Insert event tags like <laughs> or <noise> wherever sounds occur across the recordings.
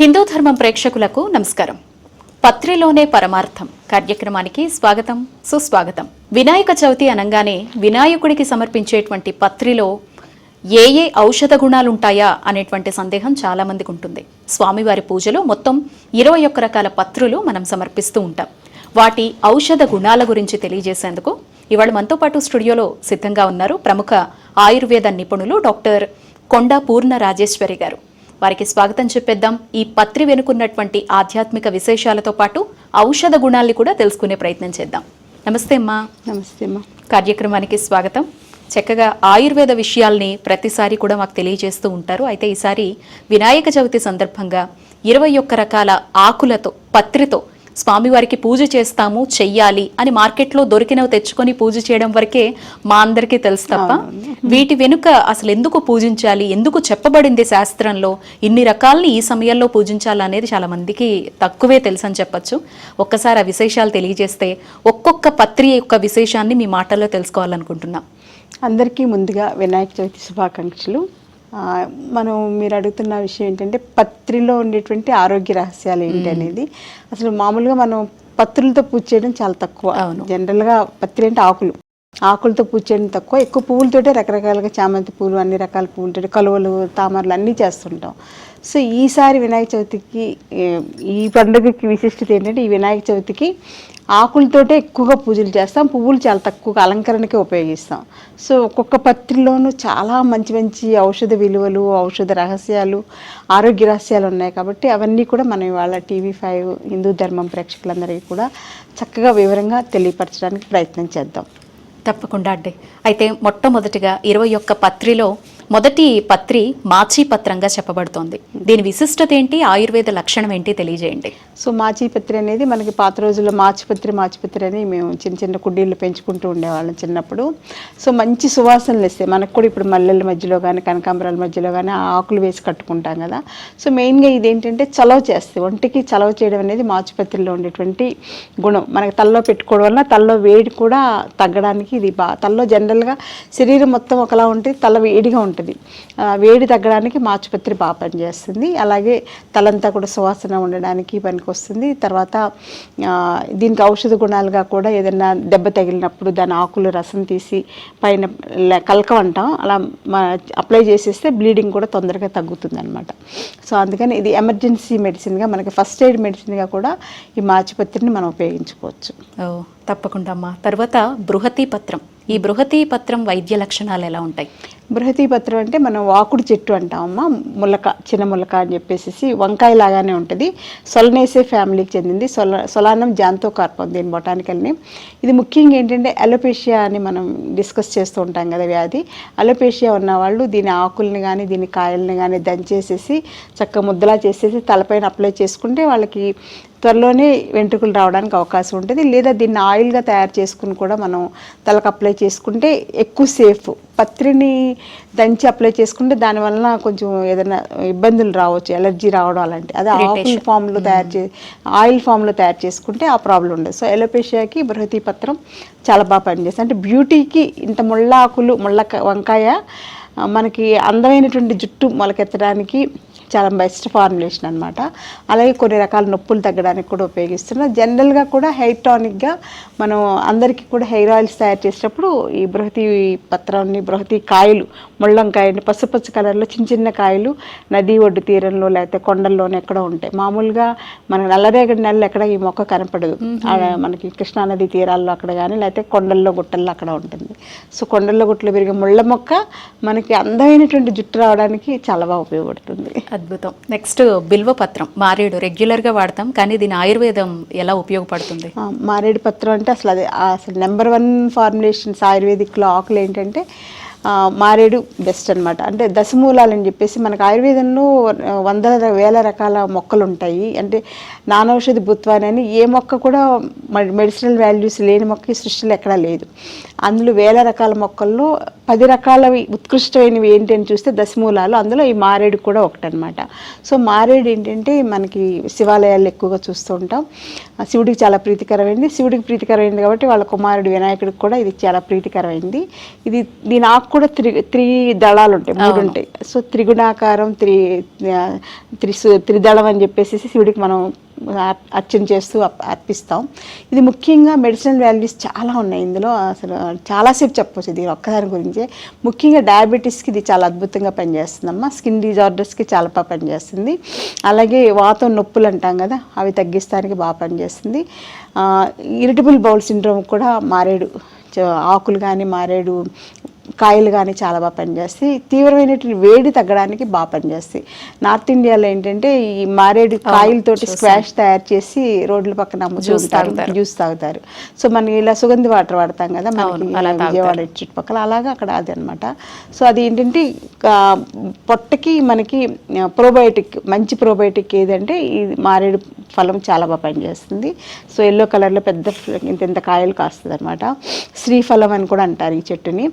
హిందూ ధర్మం ప్రేక్షకులకు నమస్కారం. పత్రిలోనే పరమార్థం. కార్యక్రమానికి స్వాగతం సుస్వాగతం. వినాయక చవితి అనగానే వినాయకుడికి సమర్పించేటువంటి పత్రిలో ఏ ఏ ఔషధ గుణాలుంటాయా అనేటువంటి సందేహం చాలామందికి ఉంటుంది. స్వామివారి పూజలో మొత్తం ఇరవై ఒక్క రకాల పత్రులు మనం సమర్పిస్తూ ఉంటాం. వాటి ఔషధ గుణాల గురించి తెలియజేసేందుకు ఇవాళ మనతో పాటు స్టూడియోలో సిద్ధంగా ఉన్నారు ప్రముఖ ఆయుర్వేద నిపుణులు డాక్టర్ కొండ పూర్ణ రాజేశ్వరి గారు. వారికి స్వాగతం చెప్పేద్దాం. ఈ పత్రి వెనుకున్నటువంటి ఆధ్యాత్మిక విశేషాలతో పాటు ఔషధ గుణాల్ని కూడా తెలుసుకునే ప్రయత్నం చేద్దాం. నమస్తే అమ్మా. నమస్తే అమ్మా. కార్యక్రమానికి స్వాగతం. చక్కగా ఆయుర్వేద విషయాల్ని ప్రతిసారి కూడా మాకు తెలియజేస్తూ ఉంటారు. అయితే ఈసారి వినాయక చవితి సందర్భంగా ఇరవై ఒక్క రకాల ఆకులతో పత్రితో స్వామివారికి పూజ చేస్తాము చెయ్యాలి అని మార్కెట్లో దొరికినవి తెచ్చుకొని పూజ చేయడం వరకే మా అందరికీ తెలుసు తప్ప వీటి వెనుక అసలు ఎందుకు పూజించాలి ఎందుకు చెప్పబడింది శాస్త్రంలో ఇన్ని రకాలని ఈ సమయంలో పూజించాలి అనేది చాలా మందికి తక్కువే తెలుసు అని చెప్పొచ్చు. ఒక్కసారి ఆ విశేషాలు తెలియజేస్తే ఒక్కొక్క పత్రి యొక్క విశేషాన్ని మీ మాటల్లో తెలుసుకోవాలనుకుంటున్నాం. అందరికీ ముందుగా వినాయక చవితి శుభాకాంక్షలు. మనం మీరు అడుగుతున్న విషయం ఏంటంటే పత్రిలో ఉండేటువంటి ఆరోగ్య రహస్యాలు ఏంటి అనేది. అసలు మామూలుగా మనం పత్రులతో పూజ చేయడం చాలా తక్కువ. జనరల్గా పత్రి అంటే ఆకులు. ఆకులతో పూజ చేయడం తక్కువ. ఎక్కువ పువ్వులతోటే రకరకాలుగా చామంతి పూలు అన్ని రకాల పువ్వులతో కలువలు తామరలు అన్నీ చేస్తుంటాం. సో ఈసారి వినాయక చవితికి ఈ పండుగకి విశిష్టత ఏంటంటే ఈ వినాయక చవితికి ఆకులతోటే ఎక్కువగా పూజలు చేస్తాం. పువ్వులు చాలా తక్కువగా అలంకరణకే ఉపయోగిస్తాం. సో ఒక్కొక్క పత్రిలోనూ చాలా మంచి మంచి ఔషధ విలువలు ఔషధ రహస్యాలు ఆరోగ్య రహస్యాలు ఉన్నాయి కాబట్టి అవన్నీ కూడా మనం ఇవాళ టీవీ ఫైవ్ హిందూ ధర్మం ప్రేక్షకులందరికీ కూడా చక్కగా వివరంగా తెలియపరచడానికి ప్రయత్నం చేద్దాం. తప్పకుండా అండి. అయితే మొట్టమొదటిగా ఇరవై ఒక్క పత్రిలో మొదటి పత్రి మాచీ పత్రంగా చెప్పబడుతోంది. దీని విశిష్టత ఏంటి? ఆయుర్వేద లక్షణం ఏంటి? తెలియజేయండి. సో మాచిపత్రి అనేది మనకి పాత రోజుల్లో మాచిపత్రి మాచిపత్రి అని మేము చిన్న చిన్న కుడ్డీళ్ళు పెంచుకుంటూ ఉండేవాళ్ళం చిన్నప్పుడు. సో మంచి సువాసనలు ఇస్తాయి. మనకు కూడా ఇప్పుడు మల్లెల మధ్యలో కానీ కనకాంబరాల మధ్యలో కానీ ఆ ఆకులు వేసి కట్టుకుంటాం కదా. సో మెయిన్గా ఇది ఏంటంటే చలవ చేస్తాయి. ఒంటికి చలవ చేయడం అనేది మాచిపత్రిలో ఉండేటువంటి గుణం. మనకి తల్లో పెట్టుకోవడం వల్ల తల్లో వేడి కూడా తగ్గడానికి ఇది బా తల్లో జనరల్గా శరీరం మొత్తం ఒకలా ఉంటుంది తల వేడిగా ఉంటుంది. ఉంటుంది. వేడి తగ్గడానికి మాచిపత్రి బాగా పనిచేస్తుంది. అలాగే తలంతా కూడా సువాసన ఉండడానికి పనికొస్తుంది. తర్వాత దీనికి ఔషధ గుణాలుగా కూడా ఏదైనా దెబ్బ తగిలినప్పుడు దాని ఆకులు రసం తీసి పైన కలకం అంటాం. అలా అప్లై చేసేస్తే బ్లీడింగ్ కూడా తొందరగా తగ్గుతుంది అనమాట సో అందుకని ఇది ఎమర్జెన్సీ మెడిసిన్గా మనకి ఫస్ట్ ఎయిడ్ మెడిసిన్గా కూడా ఈ మాచిపత్రిని మనం ఉపయోగించుకోవచ్చు. ఓ తప్పకుండా అమ్మా తర్వాత బృహతి పత్రం. ఈ బృహతి పత్రం వైద్య లక్షణాలు ఎలా ఉంటాయి? బృహతి పత్రం అంటే మనం వాకుడు చెట్టు అంటామమ్మా. ములక చిన్న ములక అని చెప్పేసి వంకాయ లాగానే ఉంటుంది. సొలనేసే ఫ్యామిలీకి చెందింది. సొల సొలానం జాంతో కార్పం దీని బొటానికల్ని. ఇది ముఖ్యంగా ఏంటంటే అలోపేషియా అని మనం డిస్కస్ చేస్తూ ఉంటాం కదా వ్యాధి. అలోపేషియా ఉన్నవాళ్ళు దీని ఆకుల్ని కానీ దీని కాయల్ని కానీ దంచేసేసి చక్కగా ముద్దలా చేసేసి తలపైన అప్లై చేసుకుంటే వాళ్ళకి త్వరలోనే వెంట్రుకలు రావడానికి అవకాశం ఉంటుంది. లేదా దీన్ని ఆయిల్గా తయారు చేసుకుని కూడా మనం తలకు అప్లై చేసుకుంటే ఎక్కువ సేఫ్. పత్రిని దంచి అప్లై చేసుకుంటే దానివల్ల కొంచెం ఏదైనా ఇబ్బందులు రావచ్చు ఎలర్జీ రావడం అలాంటి అదే ఆయిల్ ఫామ్లో తయారు చే ఆయిల్ ఫామ్లో తయారు చేసుకుంటే ఆ ప్రాబ్లం ఉండదు. సో ఎలోపేషియాకి బృహతి పత్రం చాలా బాగా పనిచేస్తుంది. అంటే బ్యూటీకి ఇంత ముళ్ళ ఆకులు ముళ్ళ వంకాయ మనకి అందమైనటువంటి జుట్టు మొలకెత్తడానికి చాలా బెస్ట్ ఫార్ములేషన్ అనమాట అలాగే కొన్ని రకాల నొప్పులు తగ్గడానికి కూడా ఉపయోగిస్తున్నాం. జనరల్గా కూడా హెయిర్ టానిక్గా మనం అందరికీ కూడా హెయిర్ ఆయిల్స్ తయారు చేసేటప్పుడు ఈ బృహతి పత్రాన్ని బృహతి కాయలు ముళ్ళంకాయని పసుపచ్చ కలర్లో చిన్న చిన్న కాయలు నది ఒడ్డు తీరంలో లేకపోతే కొండల్లోనే ఎక్కడో ఉంటాయి. మామూలుగా మన నల్లరేగడి నెలలు ఎక్కడ ఈ మొక్క కనపడదు. మనకి కృష్ణానది తీరాల్లో అక్కడ కానీ లేకపోతే కొండల్లో గుట్టల్లో అక్కడ ఉంటుంది. సో కొండల్లో గుట్టలో పెరిగే ముళ్ళ మొక్క మనకి అందమైనటువంటి జుట్టు రావడానికి చాలా బాగా ఉపయోగపడుతుంది. అద్భుతం. నెక్స్ట్ బిల్వ పత్రం. మారేడు రెగ్యులర్గా వాడతాం కానీ దీని ఆయుర్వేదం ఎలా ఉపయోగపడుతుంది? మారేడు పత్రం అంటే అసలు అది అసలు నెంబర్ వన్ ఫార్ములేషన్స్ ఆయుర్వేదిక్లో ఆకులు ఏంటంటే మారేడు బెస్ట్ అనమాట అంటే దశమూలాలు అని చెప్పేసి మనకు ఆయుర్వేదంలో వందల వేల రకాల మొక్కలు ఉంటాయి అంటే నానౌషధి భూత్వాన్ని అని ఏ మొక్క కూడా మెడిసినల్ వాల్యూస్ లేని మొక్క సృష్టిలో ఎక్కడా లేదు. అందులో వేల రకాల మొక్కల్లో పది రకాలవి ఉత్కృష్టమైనవి ఏంటి అని చూస్తే దశమూలాలు అందులో ఈ మారేడు కూడా ఒకటనమాట సో మారేడు ఏంటంటే మనకి శివాలయాలు ఎక్కువగా చూస్తూ ఉంటాం. శివుడికి చాలా ప్రీతికరమైంది. శివుడికి ప్రీతికరమైంది కాబట్టి వాళ్ళ కుమారుడు వినాయకుడికి కూడా ఇది చాలా ప్రీతికరమైంది. ఇది దీని ఆకు కూడా త్రి త్రి దళాలు ఉంటాయి మూడు ఉంటాయి సో త్రిగుణాకారం త్రి ఆ, త్రిసు త్రిదళం అని చెప్పేసి శివుడికి మనం అర్- అర్చన చేస్తూ అర్పిస్తాం. ఇది ముఖ్యంగా మెడిసినల్ వాల్యూస్ చాలా ఉన్నాయి ఇందులో. అసలు చాలాసేపు చెప్పవచ్చు ఇది ఒక్కదాని గురించే. ముఖ్యంగా డయాబెటీస్కి ఇది చాలా అద్భుతంగా పనిచేస్తుందమ్మా. స్కిన్ డిజార్డర్స్కి చాలా బాగా పనిచేస్తుంది. అలాగే వాతం నొప్పులు అంటాం కదా అవి తగ్గిస్తానికి బాగా పనిచేస్తుంది. ఇరిటబుల్ బౌల్ సిండ్రోమ్ కూడా మారేడు ఆకులు కానీ మారేడు కాయలు కానీ చాలా బాగా పనిచేస్తాయి. తీవ్రమైనటువంటి వేడి తగ్గడానికి బాగా పనిచేస్తాయి. నార్త్ ఇండియాలో ఏంటంటే ఈ మారేడు కాయలతోటి స్క్వాష్ తయారు చేసి రోడ్ల పక్కన అమ్ముతూ జ్యూస్ తాగుతారు. జ్యూస్ తాగుతారు. సో మనం ఇలా సుగంధి వాటర్ వాడతాం కదా మనకి. విజయవాడ చుట్టుపక్కల అలాగా అక్కడ అది అనమాట సో అది ఏంటంటే పొట్టకి మనకి ప్రోబయోటిక్ మంచి ప్రోబయోటిక్ ఏదంటే ఈ మారేడు ఫలం చాలా బాగా పనిచేస్తుంది. సో ఎల్లో కలర్లో పెద్ద ఇంత ఇంత కాయలు కాస్తుంది అనమాట శ్రీఫలం అని కూడా అంటారు ఈ చెట్టుని.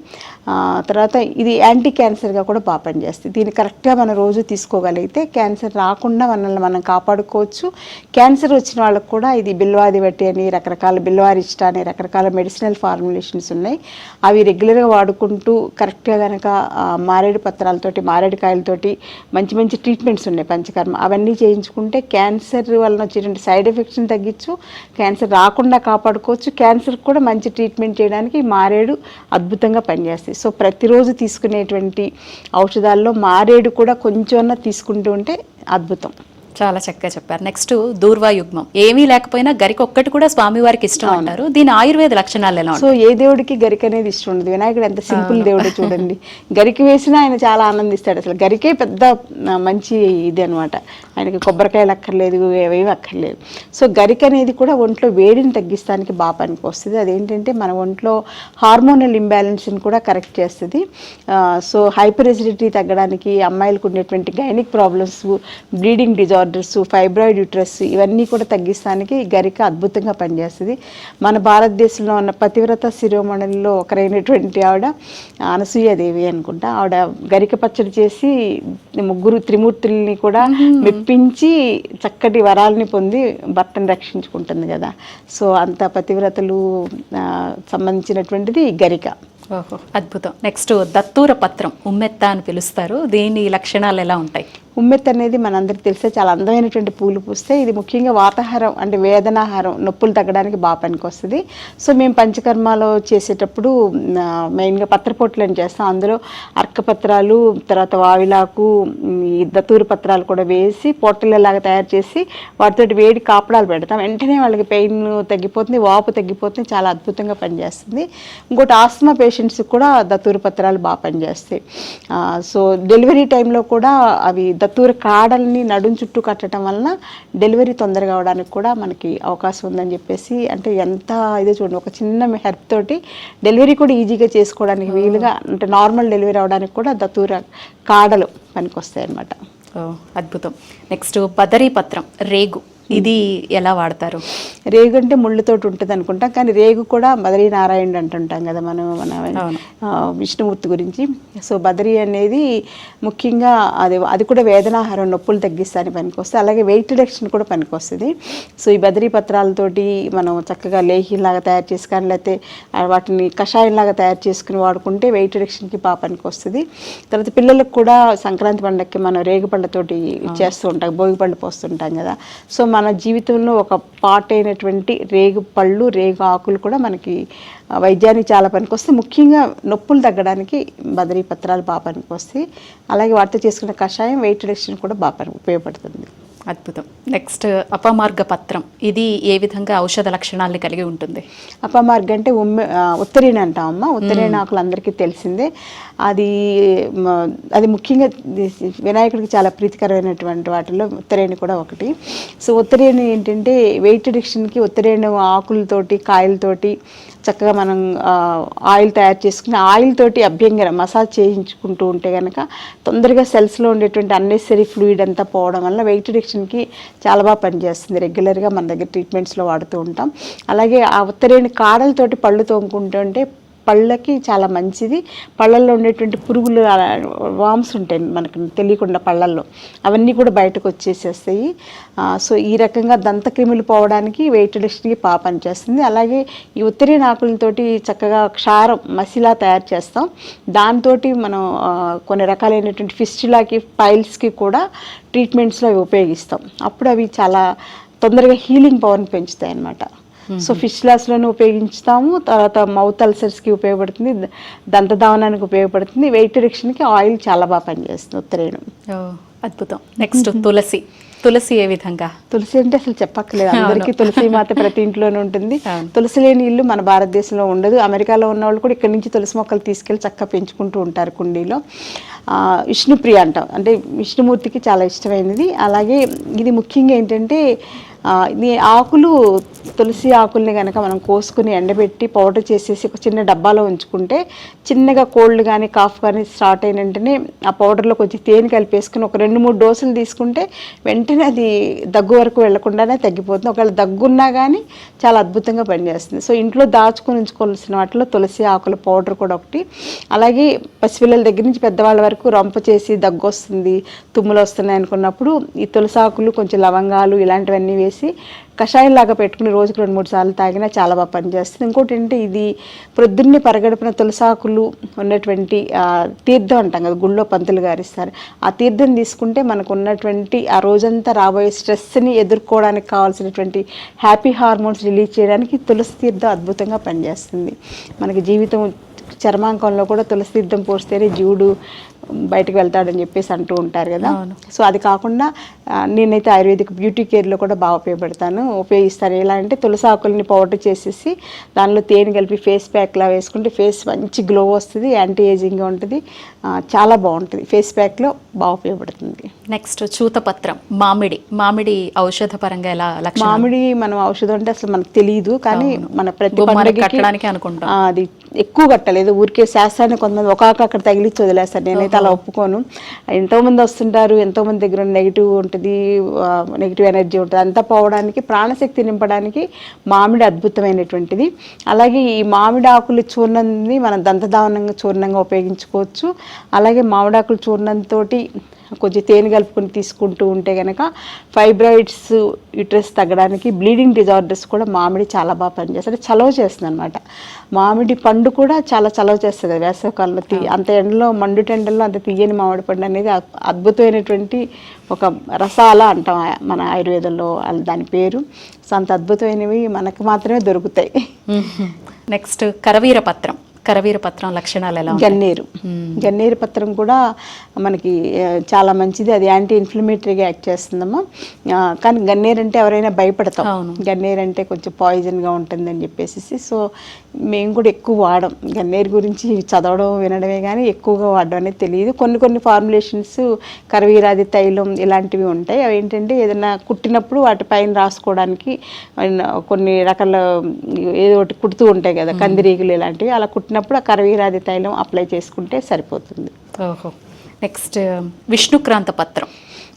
తర్వాత ఇది యాంటీ క్యాన్సర్గా కూడా బాగా పనిచేస్తుంది. దీన్ని కరెక్ట్గా మనం రోజు తీసుకోగలిగితే క్యాన్సర్ రాకుండా మనల్ని మనం కాపాడుకోవచ్చు. క్యాన్సర్ వచ్చిన వాళ్ళకు కూడా ఇది బిల్వాది బట్టి అని రకరకాల బిల్వారిష్ట అని రకరకాల మెడిసినల్ ఫార్ములేషన్స్ ఉన్నాయి. అవి రెగ్యులర్గా వాడుకుంటూ కరెక్ట్గా కనుక మారేడు పత్రాలతోటి మారేడు కాయలతోటి మంచి మంచి ట్రీట్మెంట్స్ ఉన్నాయి పంచకర్మ. అవన్నీ చేయించుకుంటే క్యాన్సర్ వలన వచ్చేటువంటి సైడ్ ఎఫెక్ట్స్ని తగ్గించు క్యాన్సర్ రాకుండా కాపాడుకోవచ్చు. క్యాన్సర్ కూడా మంచి ట్రీట్మెంట్ చేయడానికి మారేడు అద్భుతంగా పనిచేస్తుంది సో ప్రతిరోజు తీసుకునేటువంటి ఔషధాల్లో మారేడు కూడా కొంచెం తీసుకుంటూ ఉంటే అద్భుతం. చాలా చక్కగా చెప్పారు. నెక్స్ట్ దూర్వా యుగ్మం. ఏమీ లేకపోయినా గరికి ఒక్కటి కూడా స్వామివారికి ఇష్టం అంటారు. దీని ఆయుర్వేద లక్షణాలు ఎలా సో ఏ దేవుడికి గరిక అనేది ఇష్టం ఉండదు. వినాయకుడు ఎంత సింపుల్ దేవుడు చూడండి. గరికి వేసినా ఆయన చాలా ఆనందిస్తాడు. అసలు గరికే పెద్ద మంచి ఇది అనమాట ఆయనకి కొబ్బరికాయలు అక్కర్లేదు ఏవేవి అక్కర్లేదు. సో గరిక అనేది కూడా ఒంట్లో వేడిని తగ్గిస్తానికి బాగా పనికి వస్తుంది. అదేంటంటే మన ఒంట్లో హార్మోనల్ ఇంబ్యాలెన్స్ని కూడా కరెక్ట్ చేస్తుంది. సో హైపర్ ఎసిడిటీ తగ్గడానికి అమ్మాయిలకు ఉండేటువంటి gynaec problems bleeding disorders fibroid uterus ఇవన్నీ కూడా తగ్గిస్తానికి గరిక అద్భుతంగా పనిచేస్తుంది. మన భారతదేశంలో ఉన్న పతివ్రత శిరోమణుల్లో ఒకరైనటువంటి ఆవిడ అనసూయాదేవి అనుకుంటా. ఆవిడ గరిక పచ్చడి చేసి ముగ్గురు త్రిమూర్తుల్ని కూడా మెప్పించి చక్కటి వరాలని పొంది భర్తను రక్షించుకుంటుంది కదా. సో అంత పతివ్రతలు సంబంధించినటువంటిది గరిక. ఓహో అద్భుతం. నెక్స్ట్ దత్తూర పత్రం ఉమ్మెత్త అని పిలుస్తారు. దీని లక్షణాలు ఎలా ఉంటాయి? ఉమ్మెత్ అనేది మనందరికి తెలిసే చాలా అందమైనటువంటి పూలు పూస్తే ఇది ముఖ్యంగా వాతాహారం అంటే వేదనాహారం నొప్పులు తగ్గడానికి బాగా పనికొస్తుంది. సో మేము పంచకర్మలో చేసేటప్పుడు మెయిన్గా పత్రపోట్లను చేస్తాం. అందులో అర్కపత్రాలు తర్వాత వావిలాకు ఈ దత్తూరు పత్రాలు కూడా వేసి పొట్టలలాగా తయారు చేసి వాటితోటి వేడి కాపడాలు పెడతాం. వెంటనే వాళ్ళకి పెయిన్ తగ్గిపోతుంది వాపు తగ్గిపోతుంది చాలా అద్భుతంగా పనిచేస్తుంది. ఇంకోటి ఆస్తమా పేషెంట్స్కి కూడా దత్తూరు పత్రాలు బాగా పనిచేస్తాయి. సో డెలివరీ టైంలో కూడా అవి దత్తూరు కాడల్ని నడుం చుట్టూ కట్టడం వలన డెలివరీ తొందరగా అవడానికి కూడా మనకి అవకాశం ఉందని చెప్పేసి అంటే ఎంత ఇది చూడండి ఒక చిన్న హెల్ప్ తోటి డెలివరీ కూడా ఈజీగా చేసుకోవడానికి వీలుగా అంటే నార్మల్ డెలివరీ అవడానికి కూడా దత్తూర కాడలు పనికొస్తాయి అన్నమాట అద్భుతం. నెక్స్ట్ పదరీ పత్రం రేగు. ఇది ఎలా వాడతారు? రేగు అంటే ముళ్ళతోటి ఉంటుంది అనుకుంటాం కానీ రేగు కూడా బదరీ నారాయణుడు అంటుంటాం కదా మనం మన విష్ణుమూర్తి గురించి. సో బదరి అనేది ముఖ్యంగా అది అది కూడా వేదనాహారం నొప్పులు తగ్గిస్తానికి పనికొస్తుంది. అలాగే వెయిట్ రిడక్షన్ కూడా పనికొస్తుంది. సో ఈ బదరీ పత్రాలతోటి మనం చక్కగా లేహ్యంలాగా తయారు చేసి కానీ లేకపోతే వాటిని కషాయంలాగా తయారు చేసుకుని వాడుకుంటే వెయిట్ రిడక్షన్కి బాగా పనికొస్తుంది. తర్వాత పిల్లలకు కూడా సంక్రాంతి పండగకి మనం రేగు పళ్ళతోటి చేస్తూ ఉంటాం భోగి పళ్ళు పోస్తుంటాం కదా. సో మన జీవితంలో ఒక పార్ట్ అయినటువంటి రేగు పళ్ళు రేగు ఆకులు కూడా మనకి వైద్యానికి చాలా పనికొస్తే ముఖ్యంగా నొప్పులు తగ్గడానికి బదరీ పత్రాలు బాగా పనికొస్తాయి. అలాగే వాటితో చేసుకున్న కషాయం వెయిట్ రిడక్షన్ కూడా బాగా పని ఉపయోగపడుతుంది. అద్భుతం. నెక్స్ట్ అపమార్గ పత్రం. ఇది ఏ విధంగా ఔషధ లక్షణాలని కలిగి ఉంటుంది? అపమార్గ అంటే ఉమ్మె ఉత్తరేణి అంటామమ్మా. ఉత్తరేణి ఆకులు అందరికీ తెలిసిందే. అది అది ముఖ్యంగా వినాయకుడికి చాలా ప్రీతికరమైనటువంటి వాటిల్లో ఉత్తరేణి కూడా ఒకటి. సో ఉత్తరేణి ఏంటంటే వెయిట్ రిడక్షన్కి ఉత్తరేణి ఆకులతోటి కాయలతోటి చక్కగా మనం ఆయిల్ తయారు చేసుకుని ఆయిల్ తోటి అభ్యంగరం మసాజ్ చేయించుకుంటూ ఉంటే కనుక తొందరగా సెల్స్లో ఉండేటువంటి అన్నెసరీ ఫ్లూయిడ్ అంతా పోవడం వల్ల వెయిట్ రిడక్షన్కి చాలా బాగా పనిచేస్తుంది. రెగ్యులర్గా మన దగ్గర ట్రీట్మెంట్స్లో వాడుతూ ఉంటాం. అలాగే ఆ ఉత్తరేణి కాడలతోటి పళ్ళు తోముకుంటుంటే పళ్ళకి చాలా మంచిది. పళ్ళల్లో ఉండేటువంటి పురుగులు వామ్స్ ఉంటాయి మనకు తెలియకుండా పళ్ళల్లో. అవన్నీ కూడా బయటకు వచ్చేసేస్తాయి. సో ఈ రకంగా దంతక్రిములు పోవడానికి వెయిట్ రిడక్షన్కి పా పనిచేస్తుంది. అలాగే ఈ ఉత్తరీన ఆకులతోటి చక్కగా క్షారం మసిలా తయారు చేస్తాం. దాంతో మనం కొన్ని రకాలైనటువంటి ఫిస్టులాకి పైల్స్కి కూడా ట్రీట్మెంట్స్లో అవి ఉపయోగిస్తాం. అప్పుడు అవి చాలా తొందరగా హీలింగ్ పవర్ని పెంచుతాయి అన్నమాట సో ఫిష్ లాస్లోనే ఉపయోగించుతాము. తర్వాత మౌత్ అల్సర్స్కి ఉపయోగపడుతుంది దంతధావనానికి ఉపయోగపడుతుంది. వెయిట్ రిడక్షన్కి ఆయిల్ చాలా బాగా పనిచేస్తుంది ఉత్తరేణం అద్భుతం. నెక్స్ట్ తులసి. తులసి ఏ విధంగా? తులసి అంటే అసలు చెప్పక్కర్లేదు. అందరికీ తులసి మాత ప్రతి ఇంట్లోనే ఉంటుంది. తులసి లేని ఇల్లు మన భారతదేశంలో ఉండదు. అమెరికాలో ఉన్న వాళ్ళు కూడా ఇక్కడ నుంచి తులసి మొక్కలు తీసుకెళ్ళి చక్కగా పెంచుకుంటూ ఉంటారు కుండీలో. విష్ణుప్రియ అంటాం. అంటే విష్ణుమూర్తికి చాలా ఇష్టమైనది. అలాగే ఇది ముఖ్యంగా ఏంటంటే ఈ ఆకులు తులసి ఆకుల్ని కనుక మనం కోసుకుని ఎండబెట్టి పౌడర్ చేసేసి ఒక చిన్న డబ్బాలో ఉంచుకుంటే చిన్నగా కోల్డ్ కానీ కాఫ్ కానీ స్టార్ట్ అయిన వెంటనే ఆ పౌడర్లో కొంచెం తేనె కలిపేసుకుని ఒక రెండు మూడు డోసులు తీసుకుంటే వెంటనే అది దగ్గు వరకు వెళ్ళకుండానే తగ్గిపోతుంది. ఒకవేళ దగ్గున్నా కానీ చాలా అద్భుతంగా పనిచేస్తుంది. సో ఇంట్లో దాచుకుని ఉంచుకోవాల్సిన వాటిలో తులసి ఆకుల పౌడర్ కూడా ఒకటి. అలాగే పసిపిల్లల దగ్గర నుంచి పెద్దవాళ్ళ వరకు రంప చేసి దగ్గు వస్తుంది తుమ్ములు వస్తున్నాయి అనుకున్నప్పుడు ఈ తులసాకులు కొంచెం లవంగాలు ఇలాంటివన్నీ వేసి కషాయం లాగా పెట్టుకుని రోజుకు రెండు మూడు సార్లు తాగినా చాలా బాగా పనిచేస్తుంది. ఇంకోటి ఏంటంటే ఇది ప్రొద్దున్నే పరగడుపున తులసాకులు ఉన్నటువంటి తీర్థం అంటాం కదా గుళ్ళో పంతులు గారిస్తారు ఆ తీర్థం తీసుకుంటే మనకు ఉన్నటువంటి ఆ రోజంతా రాబోయే స్ట్రెస్ని ఎదుర్కోవడానికి కావాల్సినటువంటి హ్యాపీ హార్మోన్స్ రిలీజ్ చేయడానికి తులసి తీర్థం అద్భుతంగా పనిచేస్తుంది. మనకి జీవితం చర్మాంకంలో కూడా తులసి తీర్థం పోస్తేనే జీవుడు బయటకు వెళ్తాడని చెప్పేసి అంటూ ఉంటారు కదా. సో అది కాకుండా నేనైతే ఆయుర్వేదిక్ బ్యూటీ కేర్లో కూడా బాగా ఉపయోగపడతాను. ఉపయోగిస్తాను ఎలా అంటే తులసి ఆకుల్ని పౌడర్ చేసేసి దానిలో తేనె కలిపి ఫేస్ ప్యాక్లా వేసుకుంటే ఫేస్ మంచి గ్లో వస్తుంది యాంటీ ఏజింగ్గా ఉంటుంది చాలా బాగుంటుంది. ఫేస్ ప్యాక్లో బాగా ఉపయోగపడుతుంది. నెక్స్ట్ చూతపత్రం మామిడి. మామిడి ఔషధ పరంగా ఎలా మామిడి మనం ఔషధం అంటే అసలు మనకు తెలియదు కానీ మన ప్రతి కట్టడానికి అనుకుంటాం. అది ఎక్కువ కట్టలేదు. ఊరికే శాస్త్రాన్ని కొంతమంది ఒక అక్కడ తగిలిచ్చి వదిలేస్తారు. నేనైతే అలా ఒప్పుకోను. ఎంతోమంది వస్తుంటారు ఎంతో మంది దగ్గర నెగిటివ్ ఉంటుంది నెగిటివ్ ఎనర్జీ ఉంటుంది. అంతా పోవడానికి ప్రాణశక్తి నింపడానికి మామిడి అద్భుతమైనటువంటిది. అలాగే ఈ మామిడి ఆకులు చూర్ణాన్ని మనం దంతధావనంగా చూర్ణంగా ఉపయోగించుకోవచ్చు. అలాగే మామిడాకుల చూర్ణంతో కొంచెం తేనె కలుపుకొని తీసుకుంటూ ఉంటే కనుక ఫైబ్రాయిడ్స్ యూట్రస్ తగ్గడానికి బ్లీడింగ్ డిజార్డర్స్ కూడా మామిడి చాలా బాగా పనిచేస్తుంది చలవ చేస్తుంది అనమాట మామిడి పండు కూడా చాలా చలవ చేస్తుంది వేసవకాలంలో. తీ అంత ఎండలో మండు ఎండలో అంత తీయని మామిడి పండు అనేది అద్- అద్భుతమైనటువంటి ఒక రసాల అంటాం మన ఆయుర్వేదంలో దాని పేరు. సో అంత అద్భుతమైనవి మనకు మాత్రమే దొరుకుతాయి. నెక్స్ట్ కరవీర పత్రం. కరవీర పత్రం లక్షణాలు ఎలా గన్నేరు. గన్నేరు పత్రం కూడా మనకి చాలా మంచిది. అది యాంటీ ఇన్ఫ్లమేటరీగా యాక్ట్ చేస్తుందమ్మా. కానీ గన్నేరు అంటే ఎవరైనా భయపడతాం. గన్నేరు అంటే కొంచెం పాయిజన్గా ఉంటుందని చెప్పేసి సో మేము కూడా ఎక్కువ వాడం. గన్నేరు గురించి చదవడం వినడమే కానీ ఎక్కువగా వాడడం అనేది తెలియదు. కొన్ని కొన్ని ఫార్ములేషన్స్ కరవీరాది తైలం ఇలాంటివి ఉంటాయి. అవి ఏంటంటే ఏదైనా కుట్టినప్పుడు వాటి పైన రాసుకోవడానికి కొన్ని రకాల ఏదో ఒకటి కుడుతూ ఉంటాయి కదా కందిరీగులు ఇలాంటివి. అలా కుట్టినప్పుడు ఆ కరవీరాది తైలం అప్లై చేసుకుంటే సరిపోతుంది. ఓహో. నెక్స్ట్ విష్ణుక్రాంత పత్రం.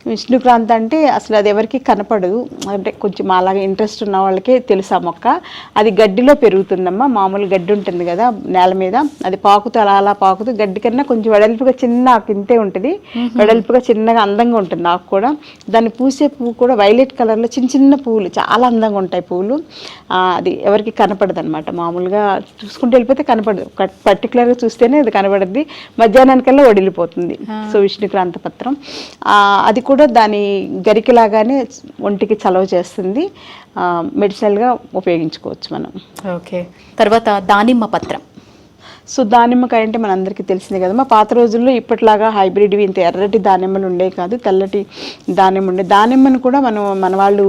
విష్ణుక్రాంతి అంటే అసలు అది ఎవరికి కనపడదు. అంటే కొంచెం అలాగే ఇంట్రెస్ట్ ఉన్న వాళ్ళకే తెలుసు ఆ మొక్క. అది గడ్డిలో పెరుగుతుందమ్మా. మామూలు గడ్డి ఉంటుంది కదా నేల మీద. అది పాకుతూ అలా అలా పాకుతూ గడ్డి కన్నా కొంచెం వెడల్పుగా చిన్న ఆకు ఇంతే ఉంటుంది. వెడల్పుగా చిన్నగా అందంగా ఉంటుంది ఆకు కూడా. దాన్ని పూసే పువ్వు కూడా వైలెట్ కలర్లో చిన్న చిన్న పువ్వులు చాలా అందంగా ఉంటాయి పువ్వులు. అది ఎవరికి కనపడదు అనమాట మామూలుగా చూసుకుంటూ వెళ్ళిపోతే కనపడదు. పర్టికులర్గా చూస్తేనే అది కనపడద్ది మధ్యాహ్నానికల్లా వడిలిపోతుంది. సో విష్ణుక్రాంత పత్రం. అది కూడా దాని గరికలాగానే ఒంటికి చలవ చేస్తుంది. మెడిసినల్గా ఉపయోగించుకోవచ్చు మనం. ఓకే. తర్వాత దానిమ్మ పత్రం. సో దానిమ్మకాయ అంటే మనందరికీ తెలిసిందే కదమ్మా పాత రోజుల్లో ఇప్పటిలాగా హైబ్రిడ్వి ఇంత ఎర్రటి దానిమ్మలు ఉండేవి కాదు తెల్లటి దానిమ్మ ఉండే. దానిమ్మను కూడా మనం మన వాళ్ళు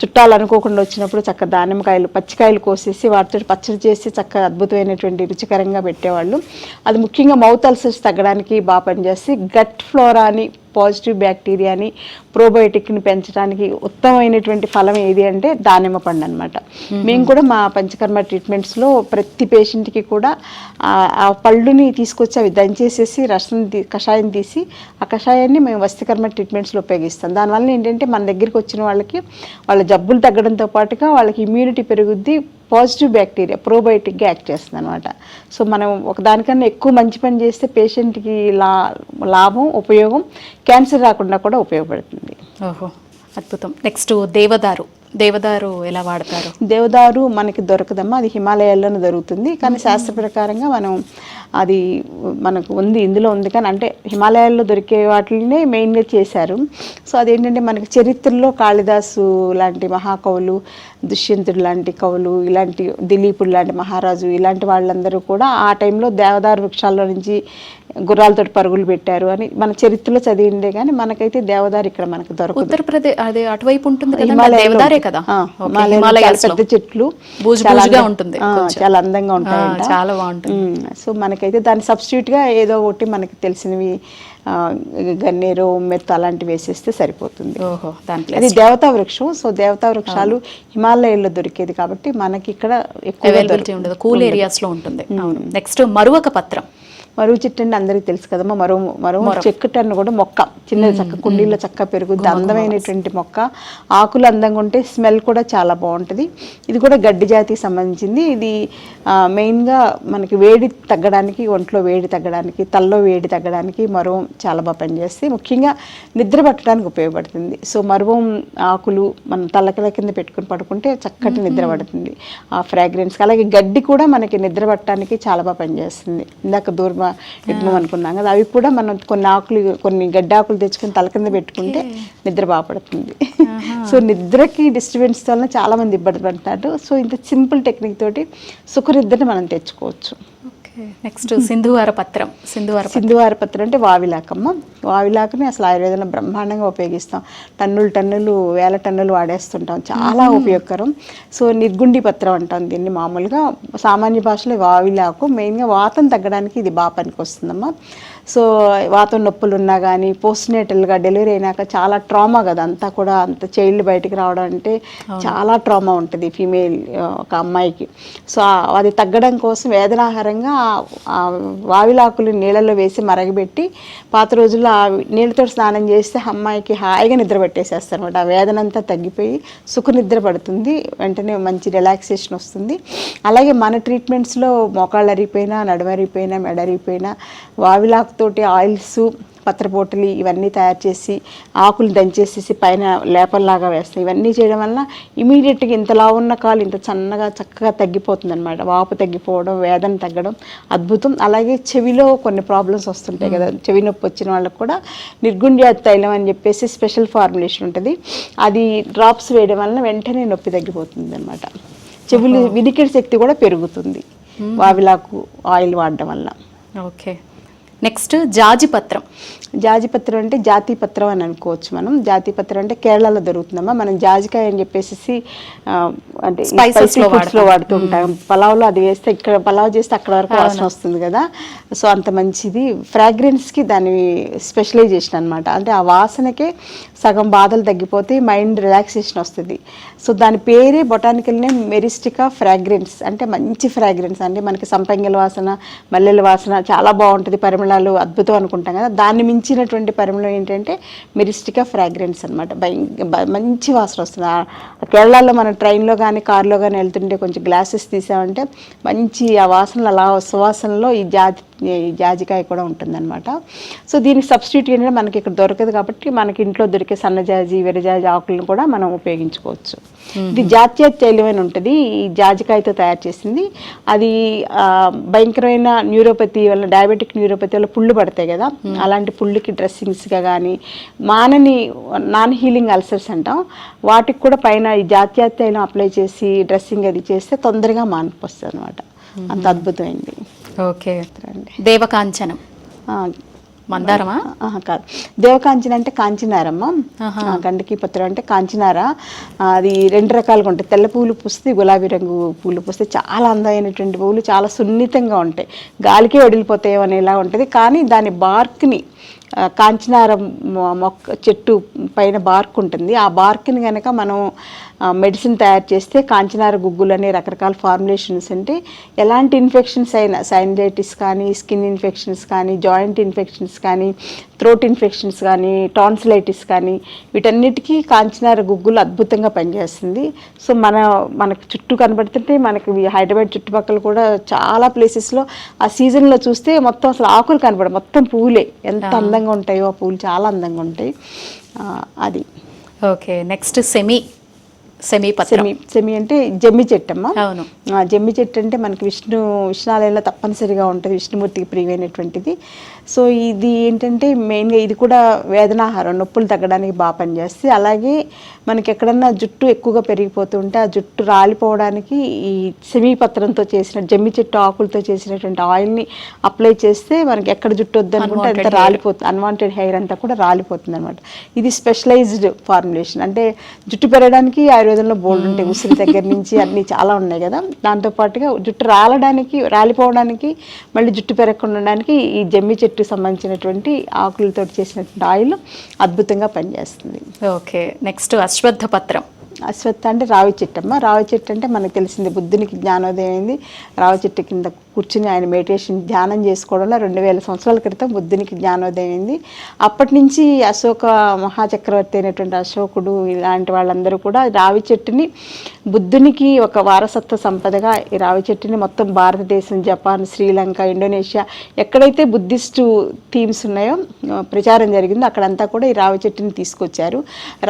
చుట్టాలు అనుకోకుండా వచ్చినప్పుడు చక్క దానిమ్మకాయలు పచ్చికాయలు కోసేసి వాటితో పచ్చడి చేసి చక్క అద్భుతమైనటువంటి రుచికరంగా పెట్టేవాళ్ళు. అది ముఖ్యంగా మౌత్ అల్సర్స్ తగ్గడానికి బాగా పనిచేసి గట్ ఫ్లోరాని పాజిటివ్ బ్యాక్టీరియాని ప్రోబయోటిక్ని పెంచడానికి ఉత్తమమైనటువంటి ఫలం ఏది అంటే దానిమ్మ పండు అనమాట మేము. కూడా మా పంచకర్మ ట్రీట్మెంట్స్లో ప్రతి పేషెంట్కి కూడా ఆ- పళ్ళుని తీసుకొచ్చి అవి దంచేసేసి రసం కషాయం తీసి ఆ కషాయాన్ని మేము వస్తికర్మ ట్రీట్మెంట్స్లో ఉపయోగిస్తాం. దానివల్ల ఏంటంటే మన దగ్గరికి వచ్చిన వాళ్ళకి వాళ్ళ జబ్బులు తగ్గడంతో పాటుగా వాళ్ళకి ఇమ్యూనిటీ పెరుగుద్ది పాజిటివ్ బ్యాక్టీరియా ప్రోబయోటిక్గా యాక్ట్ చేస్తుంది అనమాట సో మనం ఒక దానికన్నా ఎక్కువ మంచి పని చేస్తే పేషెంట్కి లా లాభం ఉపయోగం క్యాన్సర్ రాకుండా కూడా ఉపయోగపడుతుంది. ఓహో అద్భుతం. నెక్స్ట్ దేవదారు. దేవదారు ఎలా వాడతారు? దేవదారు మనకి దొరకదమ్మా అది హిమాలయాల్లోనే దొరుకుతుంది. కానీ శాస్త్ర ప్రకారంగా మనం అది మనకు ఉంది ఇందులో ఉంది. కానీ అంటే హిమాలయాల్లో దొరికే వాటిని మెయిన్గా చేశారు. సో అదేంటంటే మనకి చరిత్రలో కాళిదాసు లాంటి మహాకవులు దుష్యంతుడు లాంటి కవులు ఇలాంటి దిలీపుడు లాంటి మహారాజు ఇలాంటి వాళ్ళందరూ కూడా ఆ టైంలో దేవదారు వృక్షాల్లో నుంచి గుర్రాలతో పరుగులు పెట్టారు అని మన చరిత్రలో చదివిందే కానీ మనకైతే దేవదారు ఇక్కడ మనకు దొరకదు. ఉత్తరప్రదేశ్ అదే అటువైపు ఉంటుంది దేవదారే. కదా. పెద్ద చెట్లు ఉంటుంది. చాలా అందంగా ఉంటాయంట ఆ, చాలా బాగుంటుంది. సో మనకైతే దాని సబ్స్టిట్యూట్గా ఏదో ఒకటి మనకి తెలిసినవి గన్నేరు మెత్త అలాంటివి వేసేస్తే సరిపోతుంది. అది దేవతా వృక్షం. సో దేవతా వృక్షాలు హిమాలయాల్లో దొరికేది కాబట్టి మనకి ఇక్కడ ఎక్కువ కూల్ ఏరియాస్లో ఉంటుంది. నెక్స్ట్ మరువక పత్రం. మరువు చెట్టు అంటే అందరికీ తెలుసు కదమ్మా. మరువు చెట్టు అన్న కూడా మొక్క. చిన్న చక్క కుండీలో చక్క పెరుగుద్ది. అందమైనటువంటి మొక్క. ఆకులు అందంగా ఉంటే స్మెల్ కూడా చాలా బాగుంటుంది. ఇది కూడా గడ్డి జాతికి సంబంధించింది. ఇది మెయిన్గా మనకి వేడి తగ్గడానికి ఒంట్లో వేడి తగ్గడానికి తల్లో వేడి తగ్గడానికి మరువం చాలా బాగా పనిచేస్తుంది ముఖ్యంగా నిద్ర పట్టడానికి ఉపయోగపడుతుంది. సో మరువం ఆకులు మనం తల్లకిల కింద పెట్టుకుని పడుకుంటే చక్కటి నిద్ర పడుతుంది. ఆ ఫ్రాగ్రెన్స్ అలాగే గడ్డి కూడా మనకి నిద్ర పట్టడానికి చాలా బాగా పనిచేస్తుంది. ఇందాక దూర్మ యజ్ఞం అనుకున్నాం కదా. అవి కూడా మనం కొన్ని ఆకులు కొన్ని గడ్డి ఆకులు తెచ్చుకొని తల కింద పెట్టుకుంటే నిద్ర బాగా పడుతుంది. <laughs> సో నిద్రకి డిస్టర్బెన్స్ వల్ల చాలా మంది ఇబ్బంది పడుతున్నారు సో ఇంత సింపుల్ టెక్నిక్ తోటి సుఖనిద్రని మనం తెచ్చుకోవచ్చు. నెక్స్ట్ సింధువార పత్రం సింధువార సింధువార పత్రం అంటే వావిలాకమ్మ. వావిలాకని అసలు ఆయుర్వేదంలో బ్రహ్మాండంగా ఉపయోగిస్తాం. టన్నులు టన్నులు వేల టన్నులు వాడేస్తుంటాం. చాలా ఉపయోగకరం. సో నిర్గుండి పత్రం అంటాం దీన్ని మామూలుగా. సామాన్య భాషలో వావిలాకు. మెయిన్గా వాతం తగ్గడానికి ఇది బాగా పనికి వస్తుందమ్మా. సో వాతం నొప్పులు ఉన్నా కానీ పోస్ట్ నేటల్గా డెలివరీ అయినాక చాలా ట్రామా కదా అంతా కూడా అంత చైల్డ్ బయటికి రావడం అంటే చాలా ట్రామా ఉంటుంది ఫీమేల్ ఒక అమ్మాయికి. సో అది తగ్గడం కోసం వేదనాహారంగా వావిలాకులు నీళ్ళలో వేసి మరగబెట్టి పాత రోజుల్లో ఆ నీళ్ళతో స్నానం చేస్తే అమ్మాయికి హాయిగా నిద్ర పట్టేసేస్తారు అనమాట ఆ వేదన అంతా తగ్గిపోయి సుఖ నిద్ర పడుతుంది వెంటనే మంచి రిలాక్సేషన్ వస్తుంది. అలాగే మన ట్రీట్మెంట్స్లో మోకాళ్ళు అరిగిపోయినా నడుమరిగిపోయినా మెడరిగిపోయినా వావిలాకుతోటి ఆయిల్స్ పత్రపోటలి ఇవన్నీ తయారు చేసి ఆకులు దంచేసేసి పైన లేపల్లాగా వేస్తాయి. ఇవన్నీ చేయడం వల్ల ఇమీడియట్గా ఇంతలా ఉన్న కాలు ఇంత సన్నగా చక్కగా తగ్గిపోతుంది అనమాట వాపు తగ్గిపోవడం వేదన తగ్గడం అద్భుతం. అలాగే చెవిలో కొన్ని ప్రాబ్లమ్స్ వస్తుంటాయి కదా. చెవి నొప్పి వచ్చిన వాళ్ళకి కూడా నిర్గుండ్య తైలం అని చెప్పేసి స్పెషల్ ఫార్ములేషన్ ఉంటుంది. అది డ్రాప్స్ వేయడం వలన వెంటనే నొప్పి తగ్గిపోతుంది అనమాట చెవులు వినికిడి శక్తి కూడా పెరుగుతుంది. వావిలాకు ఆయిల్ వాడడం వల్ల ఓకే. నెక్స్ట్ జాజిపత్రం పత్రం జాజి పత్రం అంటే జాతి పత్రం అని అనుకోవచ్చు మనం. జాతి పత్రం అంటే కేరళలో దొరుకుతుందమ్మా. మనం జాజికాయ అని చెప్పేసి అంటే ఈ Spices spicy లో foods లో వాడుతూ. ఉంటాం పలావ్లో అది వేస్తే ఇక్కడ పలావ్ చేస్తే అక్కడ వరకు వాసన వస్తుంది కదా. సో అంత మంచిది. Fragrance కి దాని స్పెషలైజేషన్ అన్నమాట. అంటే ఆ వాసనకే సగం బాధలు తగ్గిపోతే మైండ్ రిలాక్సేషన్ వస్తుంది. సో దాని పేరే బొటానికల్ నేమ్ మెరిస్టికా ఫ్రాగ్రెన్స్. అంటే మంచి ఫ్రాగ్రెన్స్. అంటే మనకి సంపంగిల వాసన మల్లెల వాసన చాలా బాగుంటుంది. పరిమళాలు అద్భుతం అనుకుంటాం కదా. దాన్ని మించినటువంటి పరిమళం ఏంటంటే మెరిస్టికా ఫ్రాగ్రెన్స్ అనమాట మంచి వాసన వస్తుంది. ఆ కేరళలో మన ట్రైన్లో కానీ కార్లో కానీ వెళ్తుంటే కొంచెం గ్లాసెస్ తీసామంటే మంచి ఆ వాసనలు అలా సువాసనలో ఈ జాతి జాజికాయ కూడా ఉంటుందన్నమాట. సో దీనికి సబ్స్టిట్యూట్ ఏంటంటే మనకి ఇక్కడ దొరకదు కాబట్టి మనకి ఇంట్లో దొరికే సన్నజాజి వెరజాజి ఆకులను కూడా మనం ఉపయోగించుకోవచ్చు. ఇది జాతీయ తైలం అని ఉంటుంది. ఈ జాజికాయతో తయారు చేసింది. అది భయంకరమైన న్యూరోపతి వల్ల డయాబెటిక్ న్యూరోపతి వల్ల పుళ్ళు పడతాయి కదా. అలాంటి పుళ్ళుకి డ్రెస్సింగ్స్గా కానీ మానని నాన్ హీలింగ్ అల్సర్స్ అంటాం. వాటికి కూడా పైన ఈ జాతీయ తైలం అప్లై చేసి డ్రెస్సింగ్ అది చేస్తే తొందరగా మానుపు వస్తుంది అనమాట అంత అద్భుతమైంది. ఓకే దేవకాంచనం. మందారమా? కాదు. దేవకాంచన అంటే కాంచినారమ్మ. గండకి పత్రం అంటే కాంచినార. అది రెండు రకాలుగా ఉంటాయి. తెల్ల పూలు పూస్తే గులాబీ రంగు పూలు పూస్తే చాలా అందమైనటువంటి పూలు చాలా సున్నితంగా ఉంటాయి. గాలికే వడిలిపోతాయి అనేలా ఉంటుంది. కానీ దాని బార్క్ని కాంచనార మొక్క చెట్టు పైన బార్క్ ఉంటుంది. ఆ బార్క్ని కనుక మనం మెడిసిన్ తయారు చేస్తే కాంచనార గుగ్గులు అనే రకరకాల ఫార్ములేషన్స్ అంటే ఎలాంటి ఇన్ఫెక్షన్స్ అయినా సైనలైటిస్ కానీ స్కిన్ ఇన్ఫెక్షన్స్ కానీ జాయింట్ ఇన్ఫెక్షన్స్ కానీ థ్రోట్ ఇన్ఫెక్షన్స్ కానీ టాన్సిలైటిస్ కానీ వీటన్నిటికీ కాంచనార గుగ్గులు అద్భుతంగా పనిచేస్తుంది. సో మన మనకు చుట్టూ కనబడుతుంటే మనకి హైదరాబాద్ చుట్టుపక్కల కూడా చాలా ప్లేసెస్లో ఆ సీజన్లో చూస్తే మొత్తం అసలు ఆకులు కనబడ మొత్తం పూలే. ఎంత అందంగా ఉంటాయో ఆ పూలు చాలా అందంగా ఉంటాయి. అది. ఓకే నెక్స్ట్ సెమీ సెమీ సెమి సెమి అంటే జమ్మి చెట్టమ్మ. అవును. ఆ, జమ్మి చెట్టు అంటే మనకి విష్ణు విష్ణాలయంలో తప్పనిసరిగా ఉంటుంది విష్ణుమూర్తికి ప్రియమైనటువంటిది సో ఇది ఏంటంటే మెయిన్గా ఇది కూడా వేదనాహారం నొప్పులు తగ్గడానికి బాగా పనిచేస్తుంది అలాగే మనకి ఎక్కడన్నా జుట్టు ఎక్కువగా పెరిగిపోతుంటే ఆ జుట్టు రాలిపోవడానికి ఈ సెమీపత్రంతో చేసిన జమ్మి చెట్టు ఆకులతో చేసినటువంటి ఆయిల్ని అప్లై చేస్తే మనకి ఎక్కడ జుట్టు వద్దనుకుంటే అంత రాలిపోతుంది అన్వాంటెడ్ హెయిర్ అంతా కూడా రాలిపోతుంది అనమాట ఇది స్పెషలైజ్డ్ ఫార్ములేషన్. అంటే జుట్టు పెరగడానికి ఆయుర్వేదంలో బోల్డ్ ఉంటాయి ఉసిరి దగ్గర నుంచి అన్ని చాలా ఉన్నాయి కదా. దాంతో పాటుగా జుట్టు రాలడానికి రాలిపోవడానికి మళ్ళీ జుట్టు పెరగకుండా ఉండడానికి ఈ జమ్మి చెట్టు సంబంధించినటువంటి ఆకులతో చేసినటువంటి ఆయిల్ అద్భుతంగా పనిచేస్తుంది. ఓకే నెక్స్ట్ అశ్వత్థ పత్రం. అశ్వత్థ అంటే రావి చెట్టు అమ్మ. రావి చెట్టు అంటే మనకు తెలిసింది బుద్ధునికి జ్ఞానోదయం అయింది. రావి చెట్టు కింద కూర్చుని ఆయన మెడిటేషన్ ధ్యానం చేసుకోవడంలో రెండు వేల సంవత్సరాల క్రితం బుద్ధునికి జ్ఞానోదయం అయింది. అప్పటి నుంచి అశోక మహాచక్రవర్తి అయినటువంటి అశోకుడు ఇలాంటి వాళ్ళందరూ కూడా రావి చెట్టుని బుద్ధునికి ఒక వారసత్వ సంపదగా ఈ రావి చెట్టుని మొత్తం భారతదేశం జపాన్ శ్రీలంక ఇండోనేషియా ఎక్కడైతే బుద్ధిస్టు థీమ్స్ ఉన్నాయో ప్రచారం జరిగిందో అక్కడంతా కూడా ఈ రావి చెట్టుని తీసుకొచ్చారు.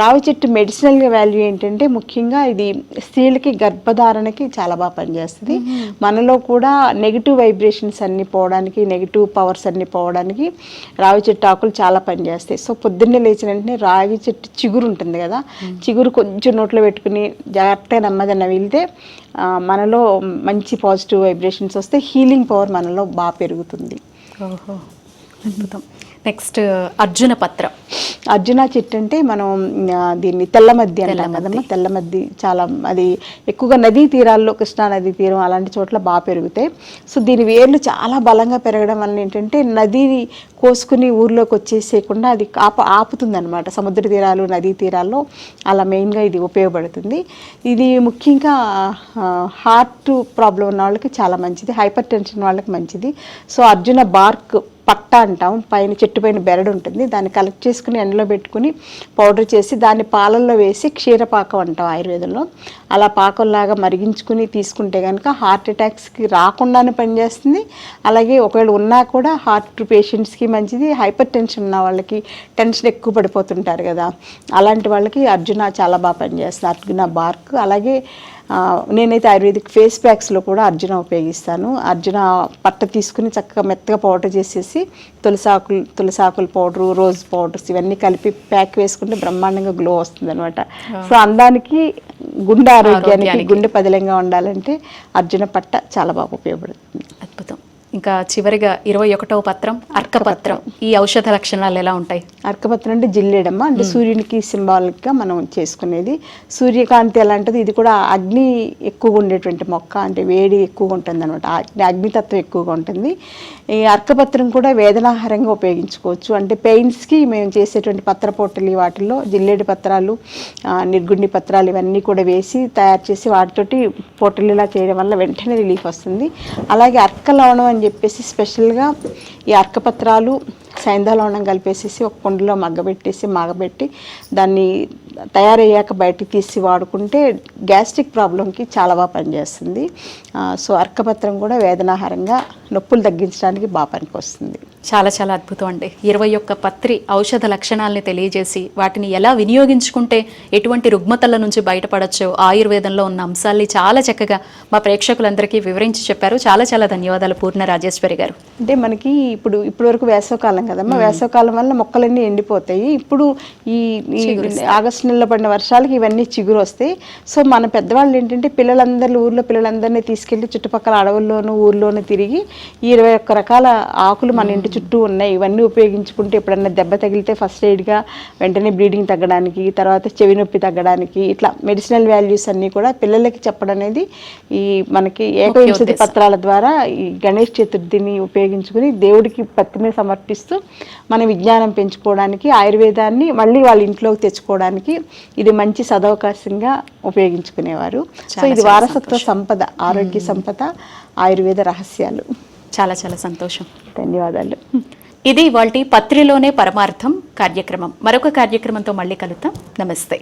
రావి చెట్టు మెడిసినల్ వాల్యూ ఏంటంటే ముఖ్యంగా ఇది స్త్రీలకి గర్భధారణకి చాలా బాగా పనిచేస్తుంది. మనలో కూడా నెగిటివ్ వైబ్రేషన్స్ అన్ని పోవడానికి నెగిటివ్ పవర్స్ అన్ని పోవడానికి రావి చెట్టు ఆకులు చాలా పనిచేస్తాయి. సో పొద్దున్నే లేచిన వెంటనే రావి చెట్టు చిగురు ఉంటుంది కదా చిగురు కొంచెం నోట్లో పెట్టుకుని జాగ్రత్తగా నెమ్మదిన వెళ్తే మనలో మంచి పాజిటివ్ వైబ్రేషన్స్ వస్తే హీలింగ్ పవర్ మనలో బాగా పెరుగుతుంది. అద్భుతం. నెక్స్ట్ అర్జున పత్రం. అర్జున చెట్టు అంటే మనం దీన్ని తెల్లమద్ది అంటాం కదమ్మా. తెల్లమద్ది చాలా అది ఎక్కువగా నదీ తీరాల్లో కృష్ణా నదీ తీరం అలాంటి చోట్ల బాగా పెరుగుతాయి సో దీని వేర్లు చాలా బలంగా పెరగడం వల్ల ఏంటంటే నదిని కోసుకుని ఊర్లోకి వచ్చేసేయకుండా అది ఆప ఆపుతుంది అనమాట సముద్ర తీరాలు నదీ తీరాల్లో అలా మెయిన్గా ఇది ఉపయోగపడుతుంది. ఇది ముఖ్యంగా హార్ట్ ప్రాబ్లం ఉన్న వాళ్ళకి చాలా మంచిది హైపర్ టెన్షన్ వాళ్ళకి మంచిది. సో అర్జున బార్క్ పట్ట అంటాం పైన చెట్టు పైన బెరడు ఉంటుంది. దాన్ని కలెక్ట్ చేసుకుని ఎండలో పెట్టుకుని పౌడర్ చేసి దాన్ని పాలల్లో వేసి క్షీరపాకం అంటాం ఆయుర్వేదంలో. అలా పాకంలాగా మరిగించుకుని తీసుకుంటే కనుక హార్ట్ అటాక్స్కి రాకుండానే పనిచేస్తుంది. అలాగే ఒకవేళ ఉన్నా కూడా హార్ట్ పేషెంట్స్కి మంచిది. హైపర్ టెన్షన్ ఉన్న వాళ్ళకి టెన్షన్ ఎక్కువ పడిపోతుంటారు కదా. అలాంటి వాళ్ళకి అర్జున చాలా బాగా పనిచేస్తుంది. అర్జున బార్క్. అలాగే నేనైతే ఆయుర్వేదిక్ ఫేస్ ప్యాక్స్లో కూడా అర్జున ఉపయోగిస్తాను. అర్జున పట్ట తీసుకుని చక్కగా మెత్తగా పౌడర్ చేసేసి తులసాకులు తులసాకుల పౌడరు రోజ్ పౌడర్స్ ఇవన్నీ కలిపి ప్యాక్ వేసుకుంటే బ్రహ్మాండంగా గ్లో వస్తుంది అనమాట సో అందానికి గుండె ఆరోగ్యానికి. గుండె పదిలంగా ఉండాలంటే అర్జున పట్ట చాలా బాగా ఉపయోగపడుతుంది. అద్భుతం. ఇంకా చివరిగా ఇరవై ఒకటవ పత్రం అర్కపత్రం. ఈ ఔషధ లక్షణాలు ఎలా ఉంటాయి? అర్కపత్రం అంటే జిల్లేడమ్మ. అంటే సూర్యునికి సింబాలిక్గా మనం చేసుకునేది. సూర్యకాంతి ఎలాంటిది? ఇది కూడా అగ్ని ఎక్కువగా ఉండేటువంటి మొక్క. అంటే వేడి ఎక్కువగా ఉంటుంది అనమాట అగ్నితత్వం ఎక్కువగా ఉంటుంది. ఈ అర్కపత్రం కూడా వేదనాహారంగా ఉపయోగించుకోవచ్చు. అంటే పెయిన్స్కి మేము చేసేటువంటి పత్ర వాటిల్లో జిల్లేడు పత్రాలు నిర్గుండి పత్రాలు ఇవన్నీ కూడా వేసి తయారు చేసి వాటితోటి పొట్టలిలా చేయడం వల్ల వెంటనే రిలీఫ్ వస్తుంది. అలాగే అర్క లవణం అని చెప్పేసి స్పెషల్గా ఈ అర్కపత్రాలు సైంధలవణం కలిపేసేసి ఒక కుండలో మగ్గబెట్టేసి మగ్గబెట్టి దాన్ని తయారయ్యాక బయటికి తీసి వాడుకుంటే గ్యాస్ట్రిక్ ప్రాబ్లంకి చాలా బాగా పనిచేస్తుంది. సో అర్కపత్రం కూడా వేదనాహారంగా నొప్పులు తగ్గించడానికి బాగా పనికొస్తుంది. చాలా చాలా అద్భుతం అండి. ఇరవై ఒక్క పత్రి ఔషధ లక్షణాలని తెలియజేసి వాటిని ఎలా వినియోగించుకుంటే ఎటువంటి రుగ్మతల నుంచి బయటపడచ్చో ఆయుర్వేదంలో ఉన్న అంశాల్ని చాలా చక్కగా మా ప్రేక్షకులందరికీ వివరించి చెప్పారు. చాలా చాలా ధన్యవాదాలు పూర్ణ రాజేశ్వరి గారు. అంటే మనకి ఇప్పుడు ఇప్పటి వరకు వేసవకాలం కదమ్మా వేసవకాలం వల్ల మొక్కలన్నీ ఎండిపోతాయి. ఇప్పుడు ఈ ఆగస్ట్ నెలలో పడిన వర్షాలకి ఇవన్నీ చిగురు వస్తాయి సో మన పెద్దవాళ్ళు ఏంటంటే పిల్లలందరూ ఊర్లో పిల్లలందరినీ తీసుకెళ్ళి చుట్టుపక్కల అడవుల్లోనూ ఊర్లోనూ తిరిగి ఈ ఇరవై ఒక్క రకాల ఆకులు మన ఇంటి చుట్టూ ఉన్నాయి. ఇవన్నీ ఉపయోగించుకుంటే ఎప్పుడన్నా దెబ్బ తగిలితే ఫస్ట్ ఎయిడ్గా వెంటనే బ్లీడింగ్ తగ్గడానికి తర్వాత చెవి నొప్పి తగ్గడానికి ఇట్లా మెడిసినల్ వాల్యూస్ అన్నీ కూడా పిల్లలకి చెప్పడం అనేది ఈ మనకి ఏకవింశతి. పత్రాల ద్వారా ఈ గణేష్ చతుర్థిని ఉపయోగించుకుని దేవుడికి పత్రిని సమర్పిస్తూ మన విజ్ఞానం పెంచుకోవడానికి ఆయుర్వేదాన్ని మళ్ళీ వాళ్ళ ఇంట్లోకి తెచ్చుకోవడానికి ఇది మంచి సదవకాశంగా ఉపయోగించుకునేవారు. సో ఇది వారసత్వ సంపద ఆరోగ్య సంపద ఆయుర్వేద రహస్యాలు. చాలా చాలా సంతోషం. ధన్యవాదాలు. ఇది ఇవాల్టి పత్రిలోనే పరమార్థం కార్యక్రమం. మరొక కార్యక్రమంతో మళ్ళీ కలుద్దాం. నమస్తే.